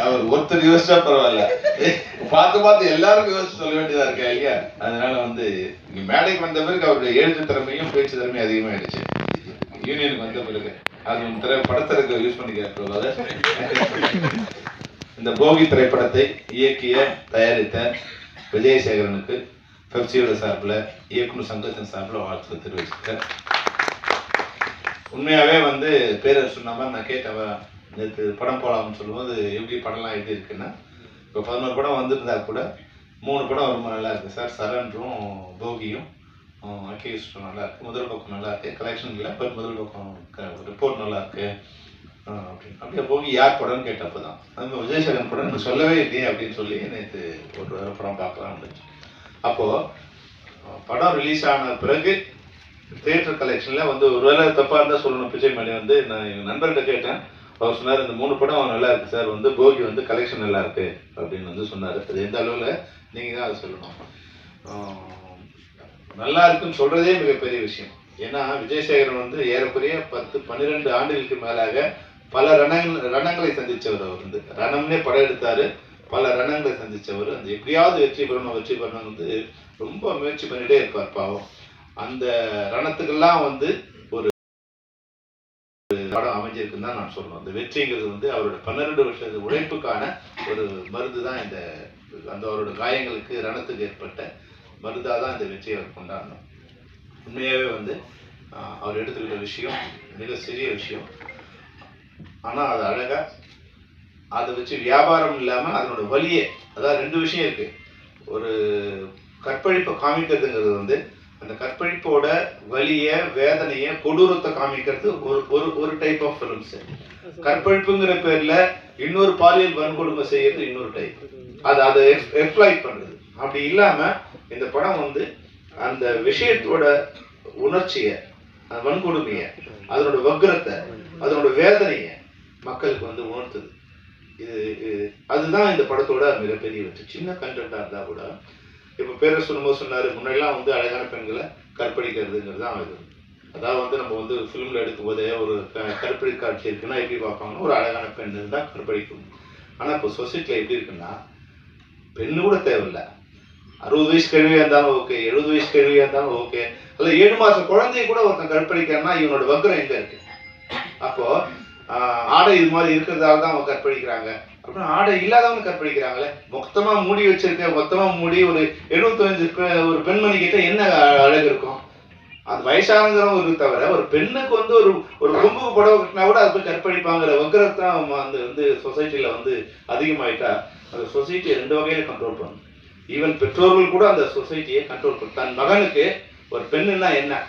அவர் ஒருத்தர் யோசிச்சா பரவாயில்ல. பார்த்து பார்த்து எல்லாருக்கும் யோசிச்சு சொல்ல வேண்டியதா இருக்கா இல்லையா? அதனால வந்து மேடைக்கு வந்த பிறகு அவருடைய எழுத்து திறமையும் பேச்சு திறமையும் அதிகமாயிடுச்சு. யூனியனுக்கு வந்த பிறகு. அது உங்க திரை படத்திற்கு யூஸ் பண்ணிக்கிறார் இந்த போகி திரைப்படத்தை இயக்கிய தயாரித்த விஜயசேகரனுக்கு பெப்சியோட சார்பில் இயக்குனர் சங்கத்தின் சார்பில் வாழ்த்து தெரிவிச்சிருக்கேன் உண்மையாகவே வந்து பேரர் சொன்ன மாதிரி நான் கேட்டவன் நேற்று படம் போகலாம்னு சொல்லும்போது எப்படி படம்லாம் எப்படி இருக்குன்னா இப்போ பதினோரு படம் வந்திருந்தா கூட மூணு படம் ரொம்ப நல்லா இருக்குது சார் சரண்டும் போகியும் அக்கேஸ்டும் நல்லா இருக்குது முதல் பக்கம் நல்லா இருக்குது கலெக்ஷன் இல்லை பட் முதல் பக்கம் ரிப்போர்ட் நல்லா இருக்கு. அப்படின்னு. அப்படியே போகி யார் படம்னு கேட்டப்போ தான் நம்ம விஜயசேகரன் படம் எனக்கு சொல்லவே இல்லையே அப்படின்னு சொல்லி நேற்று ஒரு படம் பார்க்கலாம் இருந்துச்சு. அப்போது படம் ரிலீஸ் ஆன பிறகு தியேட்டர் கலெக்ஷனில் வந்து ஒருவேளை தப்பாக இருந்தால் சொல்லணும். பிச்சை மணி வந்து நான் எங்கள் நண்பர்கிட்ட கேட்டேன். அவர் சொன்னார் இந்த மூணு படம் நல்லா இருக்குது சார். வந்து போகி வந்து கலெக்ஷன் நல்லா இருக்கு. அப்படின்னு வந்து சொன்னார். அது எந்த அளவில்? நீங்கள் தான் அதை சொல்லணும். நல்லா இருக்குன்னு சொல்கிறதே மிகப்பெரிய விஷயம். ஏன்னா விஜயசேகரன் வந்து ஏறக்குறைய பத்து பன்னிரெண்டு ஆண்டுகளுக்கு மேலாக பல ரணங்கள் ரணங்களை சந்தித்தவர் அவர் வந்து. ரணம்னே படம் எடுத்தார். பல ரணங்களை சந்தித்தவர் அந்த எப்படியாவது வெற்றி பெறணும் வெற்றி பெறணும் வந்து ரொம்ப முயற்சி பண்ணிகிட்டே இருப்பார் பாவம். அந்த ரணத்துக்கெல்லாம் வந்து ஒரு படம் அமைஞ்சிருக்குன்னு தான் நான் சொல்லணும். அந்த வெற்றிங்கிறது வந்து அவரோட பன்னிரெண்டு வருஷத்து உழைப்புக்கான ஒரு மருந்து தான் இந்த அந்த அவரோட காயங்களுக்கு ரணத்துக்கு ஏற்பட்ட மருந்தாக தான் இந்த வெற்றியை அவர் கொண்டாடணும். உண்மையாகவே வந்து அவர் எடுத்துக்கிட்ட விஷயம் மிக சிறிய விஷயம். ஆனால் அது அழகாக அதை வச்சு வியாபாரம் இல்லாமல் அதனோட வலியே அதாவது ரெண்டு விஷயம் இருக்குது ஒரு கற்பழிப்பை காமிக்கிறதுங்கிறது வந்து அந்த கற்பழிப்போட வலிய வேதனைய கொடூரத்தை காமிக்கிறது ஒரு ஒரு ஒரு டைப் ஆஃப் ஃபிலிம்ஸ் கற்பழிப்புங்கிற பேர்ல இன்னொரு பாலியல் வன்கொடுமை செய்யறது இன்னொரு டைப் அது அதை எக்ஸ்பிளாய்ட் பண்ணுது அப்படி இல்லாம இந்த படம் வந்து அந்த விஷயத்தோட உணர்ச்சிய அந்த வன்கொடுமைய அதனோட வக்ரத்தை அதனோட வேதனைய மக்களுக்கு வந்து உணர்த்துது. இது இது- அதுதான் இந்த படத்தோட மிகப்பெரிய வெற்றி. சின்ன கண்டென்ட்டா இருந்தா கூட இப்போ பேர சொல்லும்போது சொன்னார் முன்னாடிலாம் வந்து அழகான பெண்களை கற்பழிக்கிறதுங்கிறது தான் இது. அதாவது வந்து நம்ம வந்து ஃபிலிமில் எடுக்கும்போதே ஒரு க- கற்பழி காட்சி இருக்குன்னா எப்படி பார்ப்பாங்கன்னா ஒரு அழகான பெண் தான் கற்பழிக்கும். ஆனால் இப்போ சொசைட்டியில் எப்படி இருக்குன்னா பெண்ணு கூட தேவையில்ல. அறுபது வயசு கேள்வியாக இருந்தாலும் ஓகே எழுபது வயசு கேள்வியாக இருந்தாலும் ஓகே அல்ல ஏழு மாதம் குழந்தைய கூட ஒருத்தன் கற்பழிக்கிறான்னா இவனோட வக்ரம் எங்கே இருக்கு? அப்போ ஆடை இது மாதிரி இருக்கிறதால தான் அவங்க கற்பழிக்கிறாங்க. அப்புறம் ஆடை இல்லாதவங்க கற்பழிக்கிறாங்களே? மொத்தமா மூடி வச்சிருக்க மொத்தமா மூடி ஒரு எழுபத்தஞ்சு பெ- ஒரு பெண்மணி கிட்ட என்ன அழகு இருக்கும்? அது வயசானங்கிறவங்க தவிர ஒரு பெண்ணுக்கு வந்து ஒரு ஒரு கொம்புக்கு புடவை கட்டினா கூட அது போய் கற்பழிப்பாங்கிற வக்கரத்தான் அந்த வந்து சொசைட்டியில் வந்து அதிகமாயிட்டா அந்த சொசைட்டியை ரெண்டு வகையில கண்ட்ரோல் பண்ணும். ஈவன் பெற்றோர்கள் கூட அந்த சொசைட்டியை கண்ட்ரோல் பண்ணும். தன் மகனுக்கு ஒரு பெண்ணுன்னா என்ன?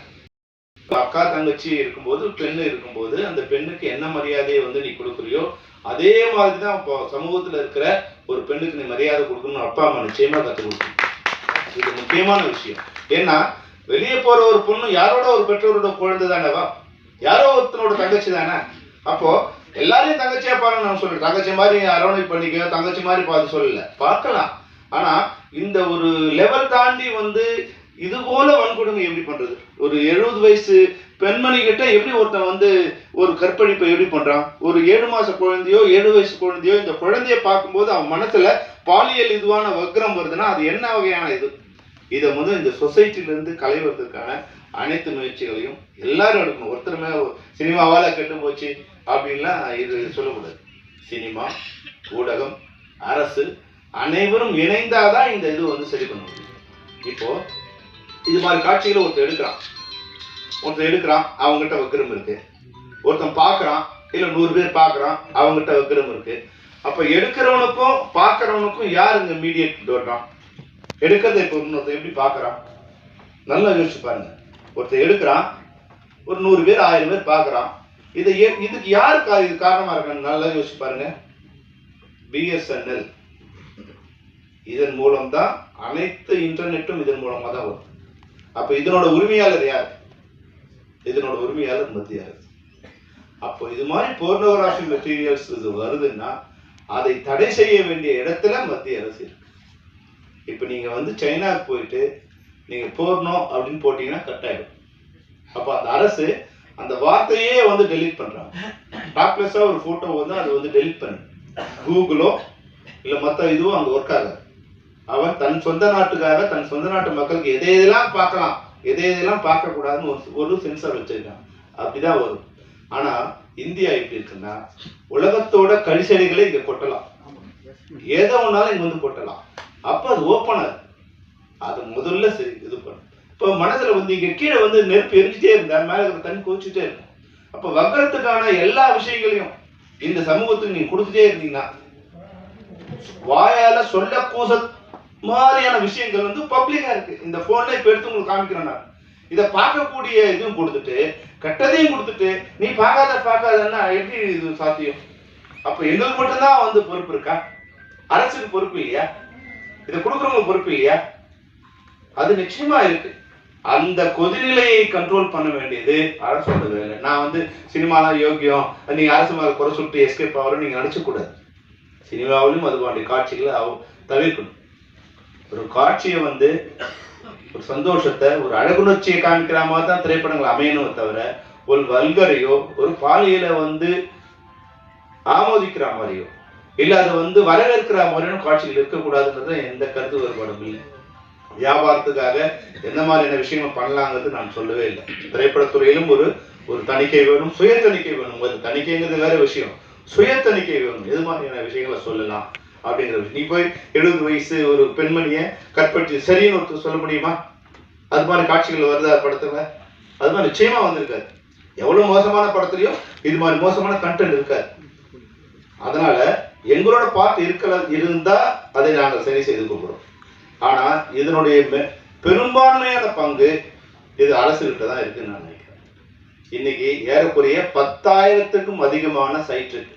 அக்கா தங்கச்சி இருக்கும்போது பெண்ணு இருக்கும்போது அந்த பெண்ணுக்கு என்ன மரியாதையை வந்து நீ கொடுக்குறியோ அதே மாதிரி தான் இப்போ சமூகத்தில் இருக்கிற ஒரு பெண்ணுக்கு நீ மரியாதை கொடுக்கணும்னு அப்பா அம்மா நிச்சயமாக கற்றுக் கொடுக்கணும். இது முக்கியமான விஷயம். ஏன்னா வெளியே போகிற ஒரு பொண்ணு யாரோட ஒரு பெற்றோரோட குழந்தை தானேவா யாரோ ஒருத்தனோட தங்கச்சி தானே? அப்போது எல்லாரையும் தங்கச்சியா பாருங்க நான் சொல்றேன். தங்கச்சி மாதிரி அரவணைப்பு பண்ணிக்க தங்கச்சி மாதிரி பார்த்து சொல்லல. பார்க்கலாம். ஆனா இந்த ஒரு லெவல் தாண்டி வந்து இது போல வன்கொடுமை எப்படி பண்றது? ஒரு எழுபது வயசு பெண்மணி கிட்ட எப்படி ஒருத்தன் வந்து ஒரு கற்பழிப்பை எப்படி பண்றான்? ஒரு ஏழு மாச குழந்தையோ ஏழு வயசு குழந்தையோ இந்த குழந்தைய பார்க்கும்போது அவன் மனசுல பாலியல் இதுவான வக்ரம் வருதுன்னா அது என்ன வகையான இது? இதை வந்து இந்த சொசைட்டிலிருந்து களைவதற்கான அனைத்து முயற்சிகளையும் எல்லாரும் எடுக்கணும். ஒருத்தருமே சினிமாவால கெட்டு போச்சு அப்படின்லாம் இது சொல்லக்கூடாது. சினிமா ஊடகம் அரசு அனைவரும் இணைந்தாதான் இந்த இது வந்து சரி பண்ண முடியும். இப்போ இது மாதிரி காட்சிகளை ஒருத்தர் எடுக்கிறான். ஒருத்தர் எடுக்கிறான் அவங்ககிட்ட வக்கிரம் இருக்கு. ஒருத்தன் பார்க்குறான் இல்லை நூறு பேர் பார்க்குறான் அவங்ககிட்ட வக்கிரம் இருக்கு. அப்போ எடுக்கிறவனுக்கும் பார்க்குறவனுக்கும் யார் இங்க மீடியேட் வர்றான் எடுக்கிறத இப்போ இன்னொருத்தன் எப்படி பார்க்குறான்? நல்லா யோசிச்சு பாருங்க. ஒருத்தன் எடுக்கிறான் ஒரு நூறு பேர் ஆயிரம் பேர் பார்க்குறான். இதை ஏ- இதுக்கு யார் இது காரணமாக இருக்கான்னு நல்லா யோசிச்சு பாருங்க. பிஎஸ்என்எல் இதன் மூலம் தான் அனைத்து இன்டர்நெட்டும் இதன் மூலமாக தான் வரும். அப்ப இதனோட உரிமையாளர் யார்? இதனோட உரிமையாளர் மத்திய அரசு அப்போ இது மாதிரி போர்னோகிராஃபி மெட்டீரியல்ஸ் இது வருதுன்னா அதை தடை செய்ய வேண்டிய இடத்துல மத்திய அரசு இருக்கு. இப்போ நீங்க வந்து சைனாவுக்கு போயிட்டு நீங்க போர்னோ அப்படின்னு போட்டீங்கன்னா கட் ஆயிடும் அப்போ அந்த அரசு அந்த வார்த்தையே வந்து டெலீட் பண்றாங்க. டாப்லெஸ்ஸா ஒரு போட்டோ வந்து அது வந்து டெலீட் பண்ணு. கூகுளோ இல்ல மத்த இதுவோ அங்க ஒர்க் ஆகாது. அவன் தன் சொந்த நாட்டுக்காக தன் சொந்த நாட்டு மக்களுக்கு எதை எதெல்லாம் பார்க்கலாம் எதை எதெல்லாம் பார்க்கக்கூடாதுன்னு ஒரு ஒரு சென்சார் வச்சிருக்கான். அப்படிதான் வரும். ஆனா இந்தியா எப்படி இருக்குன்னா உலகத்தோட கழிச்சடிகளை இங்க கொட்டலாம். எதை ஒன்னாலும் இங்க வந்து கொட்டலாம். அப்ப அது ஓப்பனர் அது முதல்ல சரி இது பண்ணும் இப்போ மனசுல வந்து இங்க கீழே வந்து நெருப்பு எரிஞ்சிட்டே இருந்தா மேல இருக்கிற தண்ணி கொதிச்சுட்டே இருக்கும் அப்ப வக்கரத்துக்கான எல்லா விஷயங்களையும் இந்த சமூகத்துக்கு நீங்க கொடுத்துட்டே இருந்தீங்கன்னா வாயால சொல்ல கூச மாதிரியான விஷயங்கள் வந்து பப்ளிக்கா இருக்கு. இந்த போன்ல இப்ப எடுத்து உங்களுக்கு காமிக்கிறேன் நான். இதை பார்க்கக்கூடிய இதுவும் கொடுத்துட்டு கெட்டதையும் கொடுத்துட்டு நீ பார்க்காத பார்க்காதன்னா எப்படி இது சாத்தியம்? அப்ப எங்களுக்கு மட்டும்தான் வந்து பொறுப்பு இருக்கா? அரசுக்கு பொறுப்பு இல்லையா? இதை கொடுக்குறவங்க பொறுப்பு இல்லையா? அது நிச்சயமா இருக்கு. அந்த கொதிநிலையை கண்ட்ரோல் பண்ண வேண்டியது அரசோட வேலை. நான் வந்து சினிமாலாம் யோக்கியம். நீங்க அரசு மேல குறை சொல்லிட்டு எஸ்கேப் ஆகிறோம் நீங்க நினைச்ச கூடாது சினிமாவிலும் அது காட்சிகளை அவ தவிர்க்கணும். ஒரு காட்சியை வந்து ஒரு சந்தோஷத்தை ஒரு அழகுணர்ச்சியை காமிக்கிற மாதிரி தான் திரைப்படங்கள் அமையணுமே தவிர ஒரு வல்கரையோ ஒரு பாலியல வந்து ஆமோதிக்கிற மாதிரியோ இல்ல அது வந்து வரவேற்கிற மாதிரியான காட்சிகள் இருக்கக்கூடாதுன்றது எந்த கருத்து வேறுபாடும் இல்லை. வியாபாரத்துக்காக எந்த மாதிரியான விஷயங்கள் பண்ணலாங்கிறது நான் சொல்லவே இல்லை. திரைப்படத்துறையிலும் ஒரு ஒரு தணிக்கை வேணும் சுய தணிக்கை வேணும். ஒரு தணிக்கைங்கிறது வேற விஷயம். சுய தணிக்கை வேணும். எது மாதிரியான விஷயங்களை சொல்லலாம்? அப்படிங்கிற விஷயம் நீ போய் எழுபது வயசு ஒரு பெண்மணியை கற்பழிச்சு சரின்னு ஒருத்தர் சொல்ல முடியுமா? அது மாதிரி காட்சிகள் வருதா படத்துல? அது மாதிரி நிச்சயமா வந்திருக்காது எவ்வளவு மோசமான படத்துலயும் இது மாதிரி மோசமான கண்டென்ட் இருக்காது அதனால எங்களோட பார்ட் இருக்கல இருந்தா அதை நாங்கள் சரி செய்து கொள்கிறோம். ஆனா இதனுடைய பெரும்பான்மையான பங்கு இது அரசுகிட்ட தான் இருக்குன்னு நான் நினைக்கிறேன். இன்னைக்கு ஏறக்குறைய பத்தாயிரத்துக்கும் அதிகமான சைட் இருக்கு.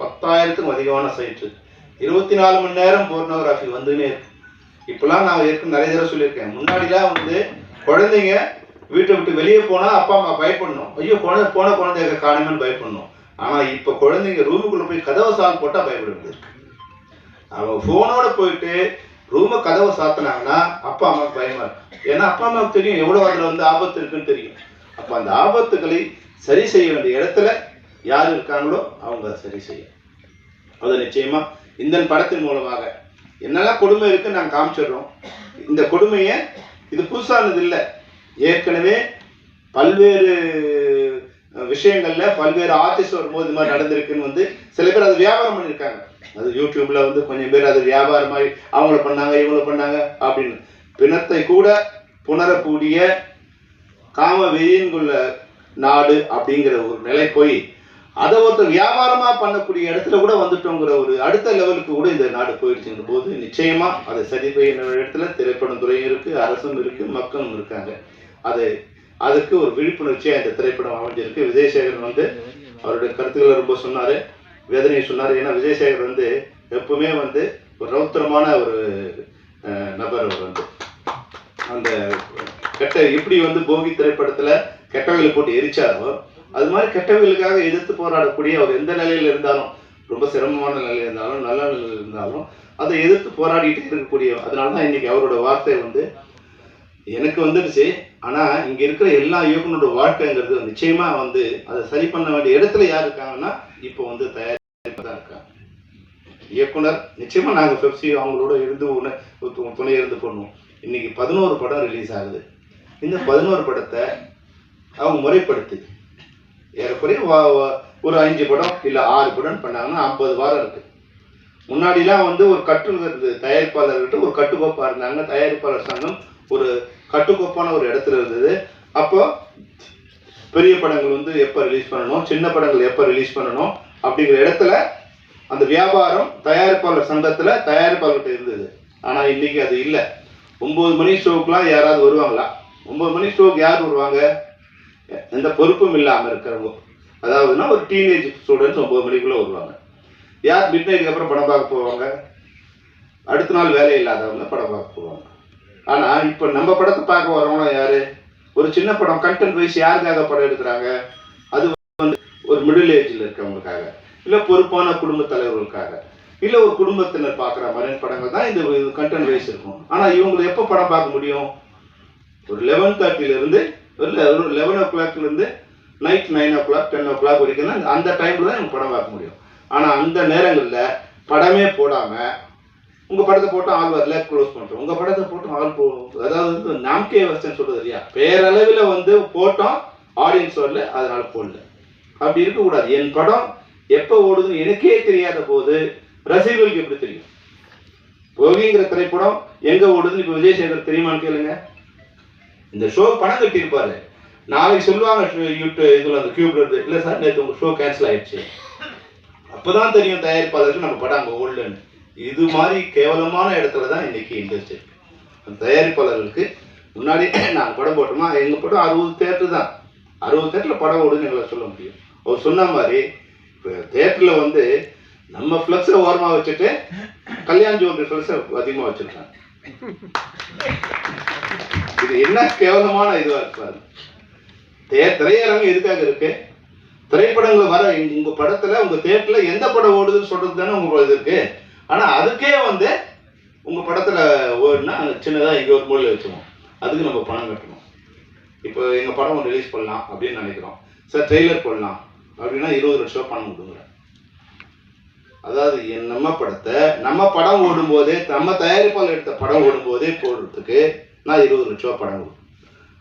பத்தாயிரத்துக்கும் அதிகமான சைட் இருக்கு. இருபத்தி நாலு மணி நேரம் போர்னோகிராஃபி வந்துன்னே இருக்கு. இப்பெல்லாம் நான் ஏற்கனவே நிறைய தடவை சொல்லியிருக்கேன். முன்னாடிலாம் வந்து குழந்தைங்க வீட்டை விட்டு வெளியே போனால் அப்பா அம்மா பயப்படணும். ஐயோ குழந்தை போன குழந்தைய காணுமேன்னு பயப்படணும். ஆனால் இப்போ குழந்தைங்க ரூமுக்குள்ளே போய் கதவை சால் போட்டால் பயப்பட அவங்க ஃபோனோட போயிட்டு ரூமை கதவை சாத்தினாங்கன்னா அப்பா அம்மாவுக்கு பயமா இருக்கு ஏன்னா அப்பா அம்மாவுக்கு தெரியும் எவ்வளோ அதில் வந்து ஆபத்து இருக்குன்னு தெரியும். அப்போ அந்த ஆபத்துகளை சரி செய்ய வேண்டிய இடத்துல யார் இருக்காங்களோ அவங்க அதை சரி செய்யும் அது நிச்சயமாக இந்த படத்தின் மூலமாக. என்னெல்லாம் கொடுமை இருக்கு நாங்க காமிச்சிடுறோம். இந்த கொடுமையை இது புதுசானது இல்லை. ஏற்கனவே பல்வேறு விஷயங்களில் பல்வேறு ஆர்டிஸ்ட் வரும்போது இது மாதிரி நடந்திருக்குன்னு வந்து சில பேர் அது வியாபாரம் பண்ணியிருக்காங்க. அது யூடியூப்ல வந்து கொஞ்சம் பேர் அது மாதிரி அவங்கள பண்ணாங்க இவங்கள பண்ணாங்க அப்படின்னு. பிணத்தை கூட புணரக்கூடிய காம உள்ள நாடு அப்படிங்கிற ஒரு நிலை போய் அதை ஒருத்தர் வியாபாரமா பண்ணக்கூடிய இடத்துல கூட வந்துட்டோங்கிற ஒரு அடுத்த லெவலுக்கு கூட இந்த நாடு போயிடுச்சுங்கிற போது நிச்சயமா அதை சரி செய்ய இடத்துல திரைப்படம் துறையும் இருக்கு அரசும் இருக்கு மக்களும் இருக்காங்க. அது அதுக்கு ஒரு விழிப்புணர்ச்சியா இந்த திரைப்படம் அமைஞ்சிருக்கு. விஜயசேகரன் வந்து அவருடைய கருத்துக்களை ரொம்ப சொன்னாரு வேதனையை சொன்னாரு. ஏன்னா விஜயசேகர் வந்து எப்பவுமே வந்து ஒரு ரௌத்திரமான ஒரு நபர் அவர் வந்து. அந்த கெட்ட எப்படி வந்து போகி திரைப்படத்துல கெட்டவங்களை போட்டு எரிச்சாரோ அது மாதிரி கெட்டவர்களுக்காக எதிர்த்து போராடக்கூடிய அவர் எந்த நிலையில் இருந்தாலும் ரொம்ப சிரமமான நிலையில் இருந்தாலும் நல்ல நிலையில் இருந்தாலும் அதை எதிர்த்து போராடிட்டு இருக்கக்கூடிய அதனால தான் இன்னைக்கு அவரோட வார்த்தை வந்து எனக்கு வந்துடுச்சு. ஆனால் இங்கே இருக்கிற எல்லா இயக்குனரோட வாழ்க்கைங்கிறது நிச்சயமாக வந்து அதை சரி பண்ண வேண்டிய இடத்துல யார் இருக்காங்கன்னா இப்போ வந்து தயார் தான் இருக்காங்க இயக்குனர் நிச்சயமாக நாங்கள் பெப்சி அவங்களோட இருந்து உன- துணை இருந்து பண்ணுவோம் இன்னைக்கு பதினோரு படம் ரிலீஸ் ஆகுது. இந்த பதினோரு படத்தை அவங்க முறைப்படுத்தி ஏறக்குறைய வா- வா- ஒரு அஞ்சு படம் இல்லை ஆறு படம் பண்ணாங்கன்னா ஐம்பது வாரம் இருக்கு. முன்னாடிலாம் வந்து ஒரு கட்டு இருந்தது தயாரிப்பாளர்கிட்ட ஒரு கட்டுக்கோப்பாக இருந்தாங்க. தயாரிப்பாளர் சங்கம் ஒரு கட்டுக்கோப்பான ஒரு இடத்துல இருந்தது. அப்போ பெரிய படங்கள் வந்து எப்போ ரிலீஸ் பண்ணணும் சின்ன படங்கள் எப்போ ரிலீஸ் பண்ணணும் அப்படிங்கிற இடத்துல அந்த வியாபாரம் தயாரிப்பாளர் சங்கத்தில் தயாரிப்பாளர்கிட்ட இருந்தது. ஆனால் இன்றைக்கி அது இல்லை. ஒம்பது மணி ஷோக்கெலாம் யாராவது வருவாங்களா? ஒம்பது மணி ஷோக்கு யார் வருவாங்க? எந்த பொறுப்பும் இல்லாமல் இருக்கிறவங்க. அதாவதுன்னா ஒரு டீனேஜ் ஸ்டூடெண்ட்ஸ் ஒம்பது மணிக்குள்ளே வருவாங்க. யார் மிட் நைட்டுக்கு அப்புறம் படம் பார்க்க போவாங்க? அடுத்த நாள் வேலை இல்லாதவங்க படம் பார்க்க போவாங்க. ஆனால் இப்போ நம்ம படத்தை பார்க்க வரவங்க யார்? ஒரு சின்ன படம் கண்டென்ட் வைஸ் யாருக்காக படம் எடுக்கிறாங்க? அது வந்து ஒரு மிடில் ஏஜில் இருக்கிறவங்களுக்காக இல்லை பொறுப்பான குடும்ப தலைவர்களுக்காக இல்லை ஒரு குடும்பத்தினர் பார்க்குற மாதிரியான படங்கள் தான் இந்த கண்டென்ட் வைஸ் இருக்கும். ஆனால் இவங்களை எப்போ படம் பார்க்க முடியும்? ஒரு லெவன் தேர்ட்டிலேருந்து ஒரு ஒரு லெவன் ஓ கிளாக்லேருந்து night nine o'clock ten o'clock வரைக்கும் தான் அந்த டைமில் தான் எங்கள் படம் பார்க்க முடியும். ஆனால் அந்த நேரங்களில் படமே போடாமல் உங்கள் படத்தை போட்டு ஆள் வரல க்ளோஸ் பண்ணுறோம் உங்கள் படத்தை போட்டு ஆள் போ அதாவது வந்து நாம்கே வசன் சொல்கிறது இல்லையா? பேரளவில் வந்து போட்டோம் ஆடியன்ஸ் வரல அதனால் போடல. அப்படி இருக்கக்கூடாது. என் படம் எப்போ ஓடுதுன்னு எனக்கே தெரியாத போது ரசிகர்களுக்கு எப்படி தெரியும்? போகிங்கிற திரைப்படம் எங்கே ஓடுதுன்னு இப்போ விஜய் சேகர் தெரியுமான்னு கேளுங்க. இந்த ஷோ பணம் கட்டியிருப்பாரு நாளைக்கு சொல்லுவாங்க யூடியூப் இதில் அந்த கியூப்ல இருந்து இல்லை சார் நேற்று உங்கள் ஷோ கேன்சல் ஆயிடுச்சு. அப்போதான் தெரியும் தயாரிப்பாளருக்கு நம்ம படம் அங்கே ஓடலன்னு இது மாதிரி கேவலமான இடத்துல தான் இன்னைக்கு இண்டஸ்ட்ரி இருக்கு. அந்த தயாரிப்பாளர்களுக்கு முன்னாடி நாங்கள் படம் போட்டோமா? எங்கள் படம் அறுபது தேட்டர் தான். அறுபது தேட்டரில் படம் ஓடுன்னு எங்களை சொல்ல முடியும். அவர் சொன்ன மாதிரி இப்போ தேட்டரில் வந்து நம்ம ஃப்ளக்ஸை ஓரமாக வச்சுட்டு கல்யாண் ஜோதி ஃப்ளக்ஸை அதிகமாக வச்சுருக்காங்க. இது என்ன கேவலமான இதுவாக இருப்பாரு தே திரையரங்கு எதுக்காக இருக்கு? திரைப்படங்கள் வர உங்க படத்துல உங்க தேட்டர்ல எந்த படம் ஓடுதுன்னு சொல்றது தானே உங்க இது இருக்கு. ஆனா அதுக்கே வந்து உங்க படத்துல ஓடுனா சின்னதாக இங்கே ஒரு மூலையில் வச்சுருவோம். அதுக்கு நம்ம பணம் கட்டணும். இப்போ எங்க படம் ரிலீஸ் பண்ணலாம் அப்படின்னு நினைக்கிறோம். சார் ட்ரெய்லர் போடலாம். அப்படின்னா இருபது லட்ச ரூபா பணம் கொடுங்க. அதாவது என் நம்ம படத்தை நம்ம படம் ஓடும்போதே நம்ம தயாரிப்பாளர் எடுத்த படம் ஓடும்போதே போடுறதுக்கு நான் இருபது லட்ச ரூபா படம் கொடுப்பேன்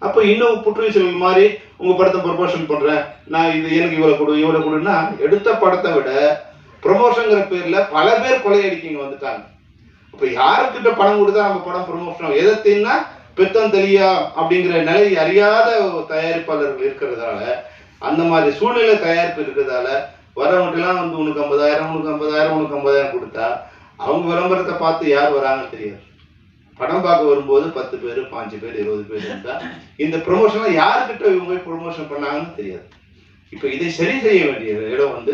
அப்போ இன்னும் புற்றுச்சல் மாதிரி உங்கள் படத்தை ப்ரொமோஷன் பண்ணுறேன் நான் இது எனக்கு இவ்வளோ கொடு இவ்வளோ கொடுன்னா எடுத்த படத்தை விட ப்ரொமோஷனுங்கிற பேரில் பல பேர் கொலையடிக்கிங்க வந்துட்டாங்க. இப்போ யாருக்கிட்ட பணம் கொடுத்தா நம்ம படம் ப்ரொமோஷன் ஆகும்? எதை தின்னா தெளியா அப்படிங்கிற நிலை அறியாத தயாரிப்பாளர்கள் இருக்கிறதால அந்த மாதிரி சூழ்நிலை தயாரிப்பு இருக்கிறதால வரவங்கட்டெல்லாம் வந்து உனக்கு ஐம்பதாயிரம் உனக்கு ஐம்பதாயிரம் உனக்கு ஐம்பதாயிரம் கொடுத்தா அவங்க விளம்பரத்தை பார்த்து யார் வராங்கன்னு தெரியாது. படம் பார்க்க வரும்போது பத்து பேர் பாஞ்சு பேர் இருபது பேர் இருந்தா இந்த ப்ரொமோஷன்லாம் யாருக்கிட்ட இவங்க போய் ப்ரொமோஷன் பண்ணாங்கன்னு தெரியாது. இப்போ இதை சரி செய்ய வேண்டிய இடம் வந்து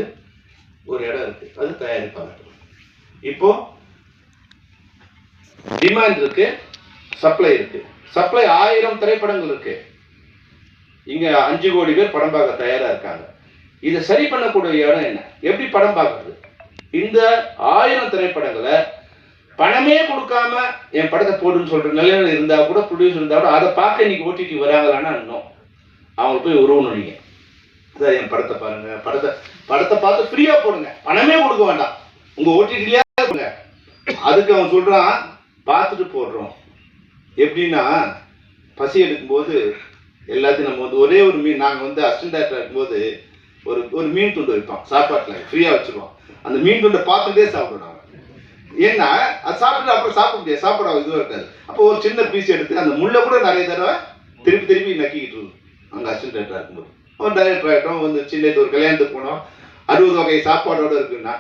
ஒரு இடம் இருக்கு. அது தயாரிப்பாளர்கள் இப்போ டிமாண்ட் இருக்கு சப்ளை இருக்கு. சப்ளை ஆயிரம் திரைப்படங்கள் இருக்கு. இங்க அஞ்சு கோடி பேர் படம் பார்க்க தயாரா இருக்காங்க. இதை சரி பண்ணக்கூடிய இடம் என்ன? எப்படி படம் பார்க்கறது? இந்த ஆயிரம் திரைப்படங்களை பணமே கொடுக்காம என் படத்தை போடுன்னு சொல்ற நிலையில இருந்தா கூட ப்ரொடியூசர் இருந்தா கூட அதை பார்க்க இன்னைக்கு ஓடிடி வராங்களான்னா இன்னும் அவங்க போய் உருவணும் நீங்க சார் என் படத்தை பாருங்க. படத்தை படத்தை பார்த்து ஃப்ரீயா போடுங்க. பணமே கொடுக்க வேண்டாம். உங்க ஓடிடிலேயே போடுங்க அதுக்கு அவன் சொல்றான் பார்த்துட்டு போடுறோம். எப்படின்னா பசி எடுக்கும்போது எல்லாத்தையும் நம்ம வந்து ஒரே ஒரு மீன் நாங்கள் வந்து அசிஸ்டன்ட் டேரக்டர் இருக்கும்போது ஒரு ஒரு மீன் துண்டு வைப்போம். சாப்பாட்டில் ஃப்ரீயாக வச்சுருவோம். அந்த மீன் துண்டை பார்த்துட்டே சாப்பிடுவோம் ஏன்னா அது சாப்பிட்டு அப்புறம் சாப்பிட முடியாது. சாப்பிட இதுவும் இருக்காது. அப்போ ஒரு சின்ன பீஸ் எடுத்து அந்த முள்ளை கூட நிறைய தடவை திருப்பி திருப்பி நக்கிக்கிட்டு இருக்கும். அங்கே அசிஸ்டன்ட் டேரக்டராக இருக்கும்போது அவன் டைரக்டர் ஆகிட்டோம் வந்து சின்ன ஒரு கல்யாணத்துக்கு போனோம். அறுபது வகை சாப்பாடோடு இருக்குன்னா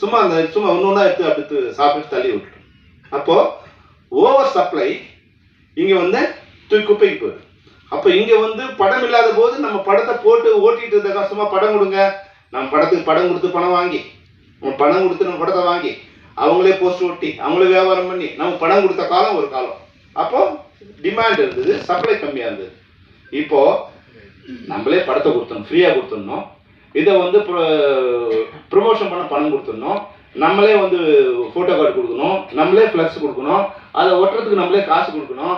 சும்மா அந்த சும்மா ஒன்று ஒன்றா எடுத்து அடுத்து சாப்பிட்டு தள்ளி விட்டுரும் அப்போது ஓவர் சப்ளை இங்கே வந்து தூக்கி குப்பைக்கு போயிடும் அப்போ இங்கே வந்து படம் இல்லாத போது நம்ம படத்தை போட்டு ஓட்டிகிட்டு இருந்த சும்மா படம் கொடுங்க. நம்ம படத்துக்கு படம் கொடுத்து பணம் வாங்கி. நம்ம பணம் கொடுத்து நம்ம படத்தை வாங்கி. அவங்களே போஸ்ட் ஒட்டி அவங்களே வியாபாரம் பண்ணி நம்ம பணம் கொடுத்த காலம் ஒரு காலம். அப்போ டிமாண்ட் இருந்தது சப்ளை கம்மியாக இருந்தது. இப்போ நம்மளே படத்தை கொடுத்தோம் ஃப்ரீயாக கொடுத்துடணும். இதை வந்து ப்ரொமோஷன் பண்ண பணம் கொடுத்துடணும். நம்மளே வந்து ஃபோட்டோ கார்டு கொடுக்கணும் நம்மளே ஃப்ளெக்ஸ் கொடுக்கணும். அதை ஒட்டுறதுக்கு நம்மளே காசு கொடுக்கணும்.